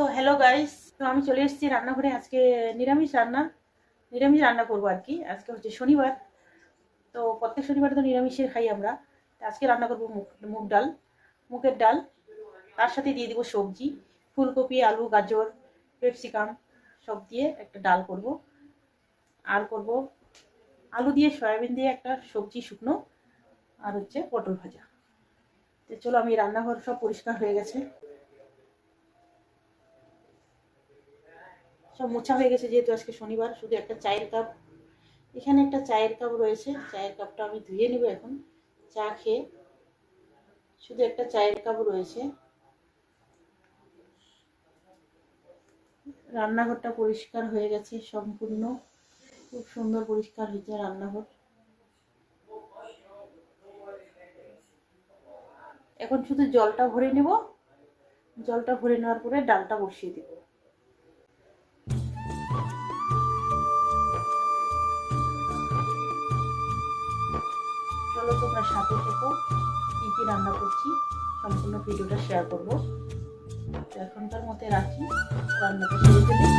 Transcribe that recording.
তো hello guys তো আমি চলে এসেছি রান্নাঘরে। আজকে নিরামিষ রান্না নিরামিষ রান্না করব আর কি। আজকে হচ্ছে শনিবার, তো প্রত্যেক শনিবার তো নিরামিষের খাই আমরা। আজকে রান্না করব মুগ মুগ ডাল, মুগের ডাল। তার সাথে দিয়ে দিব সবজি, ফুলকপি, আলু, গাজর, ক্যাপসিকাম, সব দিয়ে একটা ডাল করব। আর করব আলু দিয়ে সয়াবিন দিয়ে একটা সবজি শুকনো, আর হচ্ছে পটল ভাজা। তো চলো আমি রান্নাঘর সব পরিষ্কার হয়ে গেছে। সব মোছা হয়ে গেছে যেহেতু আজকে শনিবার, শুধু একটা চায়ের কাপ। এখানে একটা চায়ের কাপ রয়েছে, চায়ের কাপটা আমি ধুয়ে নেব এখন। চা খেয়ে শুধু একটা চায়ের কাপ রয়েছে। রান্নাঘরটা পরিষ্কার হয়ে গেছে, সম্পূর্ণ। খুব সুন্দর পরিষ্কার হয়েছে রান্নাঘর। এখন শুধু জলটা ভরে নেব। জলটা ভরে নেওয়ার পরে ডালটা বসিয়ে দেবো। চলো তোমরা সাথে থেকো, কী কী রান্না করছি, সম্পূর্ণ ভিডিওটা শেয়ার করব। এখনকার মতে রাখি, রান্নাটা সেরে ফেলি।